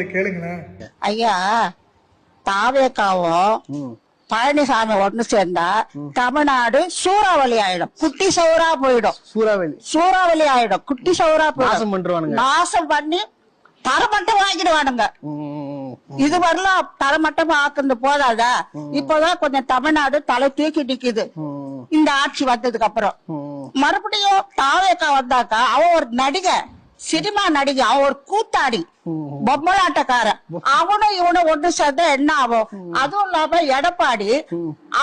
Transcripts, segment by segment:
கேளுங்களேன் ஐயா தாவேக்காவும் பழனிசாமி ஒண்ணு சேர்ந்தா தமிழ்நாடு சூறாவளி ஆயிடும். குட்டி சவுரா போயிடும். சூறாவளி. சூறாவளி ஆயிடும். குட்டி சவுரா நாசம் நாசம் பண்ணி தரமட்டம் வாங்கிடுவானுங்க. இது வரலாம். தரமட்டமா ஆக்குறது போதாதா? இப்பதான் கொஞ்சம் தமிழ்நாடு தலை தூக்கி நிக்குது. இந்த ஆட்சி வந்ததுக்கு அப்புறம். மறுபடியும் தாவேக்கா வந்தாக்கா அவன் ஒரு நடிகை. சினிமா நடிகை அவன் ஒரு கூத்தாடி. பொம்மலாட்டக்காரன். அவனும் இவனும் ஒண்ணு சேர்ந்தா என்ன ஆகும்? அதுவும் இல்லாம எடப்பாடி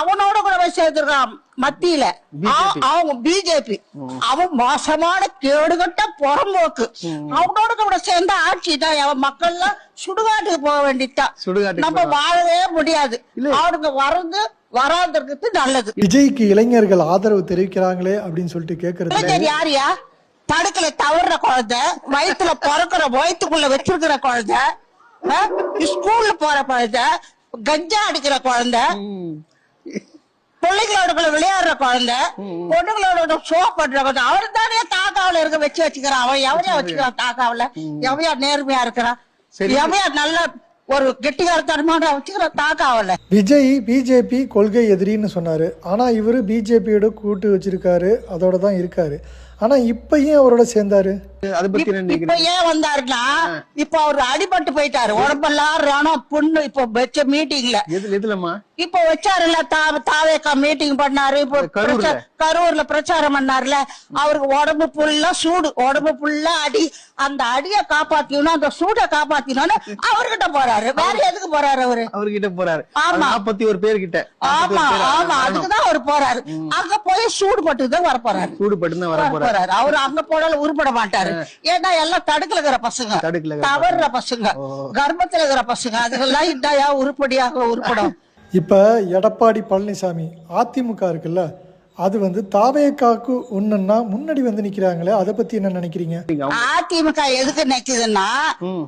அவனோட கூட போய் சேர்ந்துருக்கான் மத்தியில. அவ- அவங்க பிஜேபி அவன் மோசமான கேடுகட்ட புறம்போக்கு. அவனோட கூட சேர்ந்த ஆட்சி தான். அவன் மக்கள்லாம் சுடுகாட்டுக்கு போக வேண்டியதுதான். சுடுகாட்டுக்கு நம்ம வாழவே முடியாது. அவனுங்க வரது வராதுங்கிறது நல்லது. விஜய்க்கு இளைஞர்கள் ஆதரவு தெரிவிக்கிறாங்களே அப்படின்னு சொல்லிட்டு கேக்குறது யாரியா தடுக்கல தவறுற குழந்தை வயித்துல பிறக்கிற வயித்துக்குள்ள வச்சிருக்கிற குழந்தை? ஸ்கூல்ல போற குழந்தை கஞ்சா அடிக்கிற குழந்தை பிள்ளைங்களோட விளையாடுற குழந்தை பொண்ணுங்களோட ஷோ பண்ற குழந்தை அவரு தானே தாக்காவில இருக்க வச்சு வச்சுக்கிறான். அவன் எவனையா வச்சுக்கிறான் தாக்காவில எவையா நேர்மையா இருக்கிறான். எவையா நல்ல ஒரு கெட்டிகாரத்தனமான வச்சுக்கிறான் தாக்காவில விஜய் பிஜேபி கொள்கை எதிரின்னு சொன்னாரு. ஆனா இவரு பிஜேபியோட கூட்டு வச்சிருக்காரு. அதோட தான் இருக்காரு. ஆனா இப்ப ஏன் அவரோட சேர்ந்தாரு? அதை பத்தி என்ன இப்ப ஏன் வந்தாருன்னா இப்ப அவர் அடிபட்டு போயிட்டாரு. உடம்பெல்லாம் ரணம் புண்ணு இப்ப வச்ச மீட்டிங்ல எதுல எதுலம்மா? இப்ப வச்சாருல்ல தா தாவேக்கா மீட்டிங் பண்ணாரு. இப்போ கரூர்ல. பிரச்சா- கரூர்ல பிரச்சாரம் பண்ணாருல அவருக்கு உடம்பு ஃபுல்லா சூடு. உடம்பு ஃபுல்லா அடி. அந்த அடிய காப்பாத்திக்கணும் அந்த சூட காப்பாத்திக்கணும்னு அவர்கிட்ட போறாரு. வேற எதுக்கு போறாரு அவரு? அவர்கிட்ட போறாரு. ஆமா. நாற்பத்தி ஒரு பேர் கிட்ட ஆமா ஆமா. அதுக்குதான் அவர் போறாரு. அங்க போய் சூடு பட்டுதான் வர போறாரு சூடு பட்டு வர போறாரு அவரு அங்க போனாலும் உருப்பட மாட்டாரு. ஏன்னா எல்லாம் தடுக்கல இருக்கிற பசங்க. தடுக்கல தவறுற பசங்க. கர்ப்பத்துல இருக்கிற பசங்க. அதுக்கெல்லாம் இந்தாயா உருப்படியாக உருப்படும். இப்ப எடப்பாடி பழனிசாமி அதிமுக இருக்குல்ல அது வந்து தாவேக்காக்கு ஒண்ணுன்னா முன்னாடி வந்து நிக்கிறாங்களே அதை பத்தி என்ன நினைக்கிறீங்க? அதிமுக எதுக்கு நிக்குதுன்னா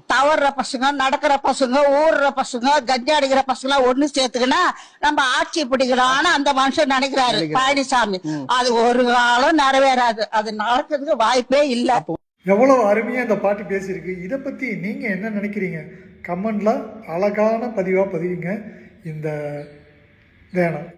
தவறுற பசங்க நடக்கிற பசங்க ஊறுற பசங்க கஞ்சா அடிக்கிற பசங்க ஒண்ணு சேர்த்துக்கினா நம்ம ஆட்சி பிடிக்கலாம்னு அந்த மனுஷன் நினைக்கிறாரு பழனிசாமி அது ஒரு காலம் நிறைவேறாது. அது நடக்கிறதுக்கு வாய்ப்பே இல்ல. எவ்வளவு அருமையா இந்த பாட்டு பேசியிருக்கு. இதை பத்தி நீங்க என்ன நினைக்கிறீங்க? கமெண்ட்ல அழகான பதிவா பதிவுங்க இந்த வேணாம்